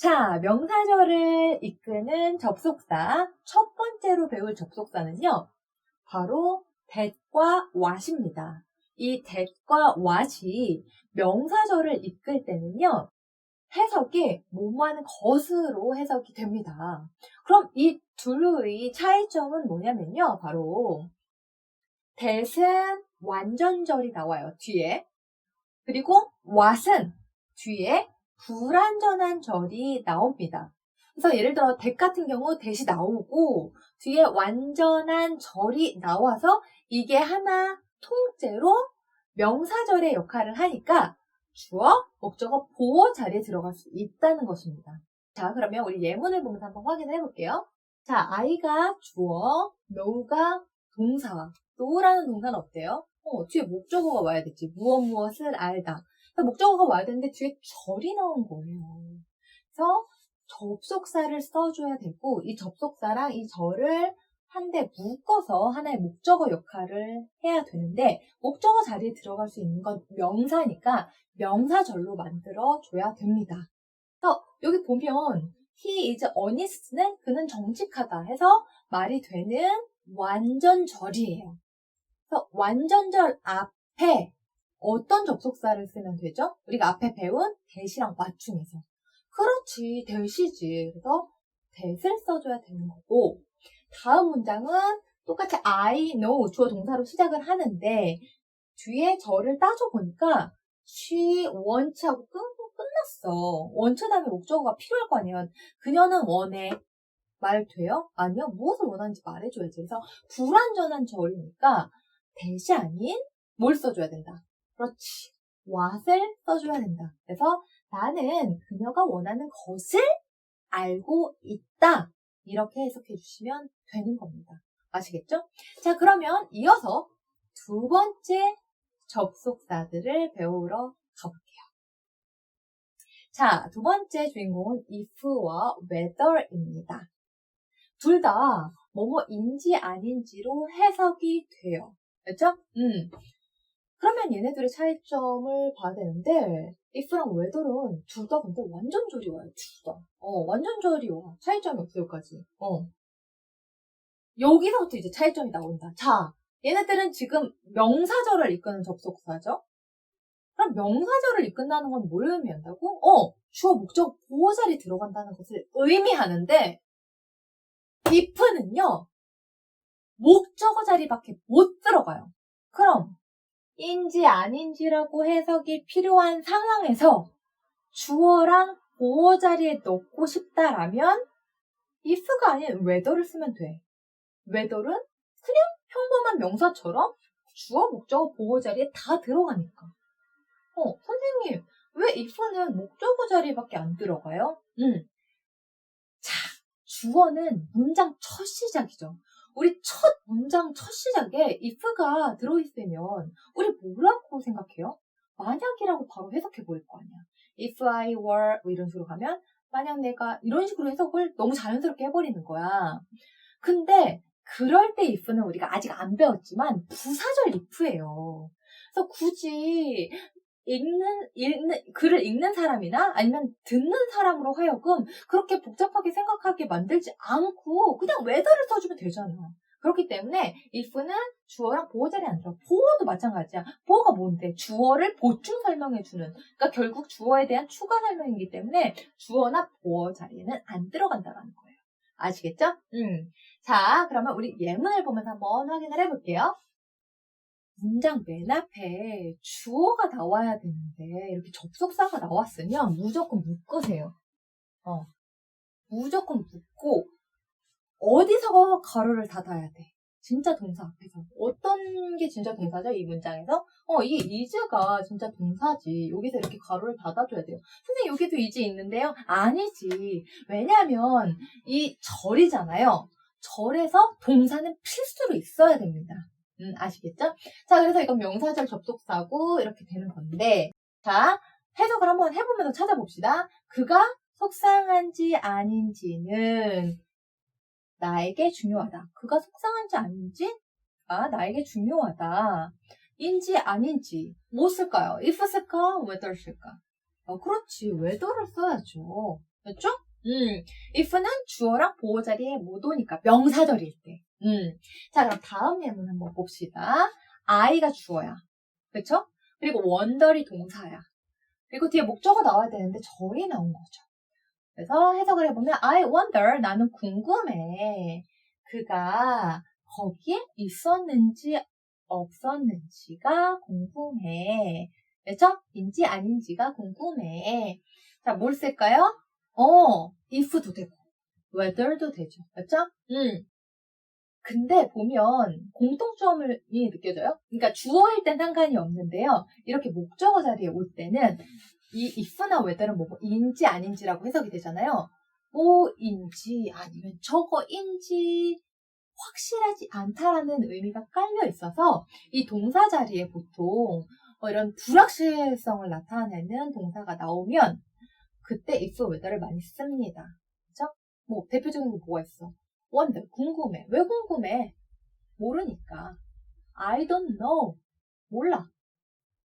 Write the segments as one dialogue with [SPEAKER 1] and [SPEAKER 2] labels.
[SPEAKER 1] 자, 명사절을 이끄는 접속사. 첫 번째로 배울 접속사는요. 바로 that과 what입니다. 이 that과 what이 명사절을 이끌 때는요. 해석이 뭐뭐하는 것으로 해석이 됩니다. 그럼 이 둘의 차이점은 뭐냐면요. 바로 that은 완전절이 나와요. 뒤에. 그리고 what은 뒤에 불완전한 절이 나옵니다. 그래서 예를 들어 대 같은 경우 대시 나오고 뒤에 완전한 절이 나와서 이게 하나 통째로 명사절의 역할을 하니까 주어, 목적어, 보어 자리에 들어갈 수 있다는 것입니다. 자, 그러면 우리 예문을 보면서 한번 확인을 해볼게요. 자, 아이가 주어, know가 동사, know라는 동사는 어때요? 어, 뒤에 목적어가 와야 되지. 무엇 무엇을 알다. 목적어가 와야 되는데 뒤에 절이 나온 거예요. 그래서 접속사를 써줘야 되고 이 접속사랑 이 절을 한데 묶어서 하나의 목적어 역할을 해야 되는데 목적어 자리에 들어갈 수 있는 건 명사니까 명사절로 만들어 줘야 됩니다. 그래서 여기 보면 he is honest는 그는 정직하다 해서 말이 되는 완전절이에요. 그래서 완전절 앞에 어떤 접속사를 쓰면 되죠? 우리가 앞에 배운 대시랑 왓 중에서. 그렇지, 대시지. 그래서 대를 써줘야 되는 거고, 다음 문장은 똑같이 I know 주어 동사로 시작을 하는데, 뒤에 저를 따져보니까, she wants 하고 끝, 끝났어. 원트 다음에 목적어가 필요할 거 아니에요. 그녀는 원해. 말 돼요? 아니요. 무엇을 원하는지 말해줘야지. 그래서 불완전한 절이니까 대시 아닌 뭘 써줘야 된다. 그렇지. what을 써줘야 된다. 그래서 나는 그녀가 원하는 것을 알고 있다. 이렇게 해석해 주시면 되는 겁니다. 아시겠죠? 자, 그러면 이어서 두 번째 접속사들을 배우러 가볼게요. 자, 두 번째 주인공은 if와 whether입니다. 둘 다 뭐뭐인지 아닌지로 해석이 돼요. 그렇죠? 음. 그러면 얘네들의 차이점을 봐야 되는데 if랑 whether은 둘다 근데 완전 절이 와요. 둘 다. 어, 완전 절이 와. 차이점이 없어 여기까지. 어. 여기서부터 이제 차이점이 나온다. 자, 얘네들은 지금 명사절을 이끄는 접속사죠. 그럼 명사절을 이끈다는 건 뭘 의미한다고? 어, 주어, 목적, 보호자리 들어간다는 것을 의미하는데 if는요 목적어 자리밖에 못 들어가요. 그럼 인지 아닌지라고 해석이 필요한 상황에서 주어랑 보호 자리에 넣고 싶다라면 if가 아닌 whether를 쓰면 돼. whether는 그냥 평범한 명사처럼 주어, 목적어, 보호 자리에 다 들어가니까. 어, 선생님, 왜 if는 목적어 자리밖에 안 들어가요? 음. 자, 주어는 문장 첫 시작이죠. 우리 첫 문장 첫 시작에 if가 들어있으면 우리 뭐라고 생각해요? 만약이라고 바로 해석해 보일 거 아니야. if I were 뭐 이런 식으로 가면 만약 내가 이런 식으로 해석을 너무 자연스럽게 해버리는 거야. 근데 그럴 때 if는 우리가 아직 안 배웠지만 부사절 if예요. 그래서 굳이 읽는, 읽는, 글을 읽는 사람이나 아니면 듣는 사람으로 하여금 그렇게 복잡하게 생각하게 만들지 않고 그냥 whether를 써주면 되잖아. 그렇기 때문에 if는 주어랑 보호 자리에 안 들어. 보호도 마찬가지야. 보호가 뭔데? 주어를 보충 설명해 주는. 그러니까 결국 주어에 대한 추가 설명이기 때문에 주어나 보호 자리에는 안 들어간다는 거예요. 아시겠죠? 음. 자, 그러면 우리 예문을 보면서 한번 확인을 해볼게요. 문장 맨 앞에 주어가 나와야 되는데 이렇게 접속사가 나왔으면 무조건 묶으세요. 어. 무조건 묶고 어디서 가로를 닫아야 돼? 진짜 동사 앞에서. 어떤 게 진짜 동사죠? 이 문장에서? 어, 이 is가 진짜 동사지. 여기서 이렇게 가로를 닫아줘야 돼요. 선생님, 여기도 is 있는데요? 아니지. 왜냐면, 이 절이잖아요. 절에서 동사는 필수로 있어야 됩니다. 음, 아시겠죠? 자, 그래서 이건 명사절 접속사고 이렇게 되는 건데 자, 해석을 한번 해보면서 찾아봅시다. 그가 속상한지 아닌지는 나에게 중요하다. 그가 속상한지 아닌지 아, 나에게 중요하다. 인지 아닌지 뭐 쓸까요? if 쓸까? whether 쓸까? 어, 그렇지. whether를 써야죠. 그렇죠? 음, if는 주어랑 보호 자리에 못 오니까 명사절일 때. 음. 자, 그럼 다음 예문 한번 봅시다. I가 주어야. 그렇죠? 그리고 wonder이 동사야. 그리고 뒤에 목적어 나와야 되는데 절이 나온 거죠. 그래서 해석을 해보면 I wonder 나는 궁금해. 그가 거기에 있었는지 없었는지가 궁금해. 그렇죠? 인지 아닌지가 궁금해. 자, 뭘 쓸까요? 어, if도 되고, whether도 되죠. 그렇죠? 음. 근데 보면 공통점이 느껴져요. 그러니까 주어일 땐 상관이 없는데요. 이렇게 목적어 자리에 올 때는 이 if나 whether은 뭐 인지 아닌지라고 해석이 되잖아요. 뭐인지 아니면 저거인지 확실하지 않다라는 의미가 깔려 있어서 이 동사 자리에 보통 어, 이런 불확실성을 나타내는 동사가 나오면 그때 if, whether를 많이 씁니다. 그죠? 뭐 대표적인 게 뭐가 있어? Wonder, 궁금해. 왜 궁금해? 모르니까. I don't know. 몰라.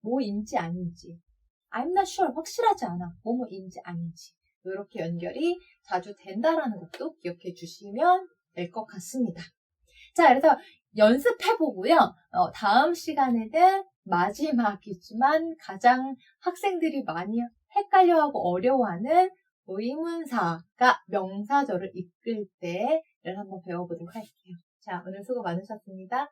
[SPEAKER 1] 뭐인지 아닌지. I'm not sure. 확실하지 않아. 뭐뭐인지 아닌지. 이렇게 연결이 자주 된다라는 것도 기억해 주시면 될 것 같습니다. 자, 그래서 연습해보고요. 어, 다음 시간에는 마지막이지만 가장 학생들이 많이 헷갈려하고 어려워하는 의문사가 명사절을 이끌 때를 한번 배워보도록 할게요. 자, 오늘 수고 많으셨습니다.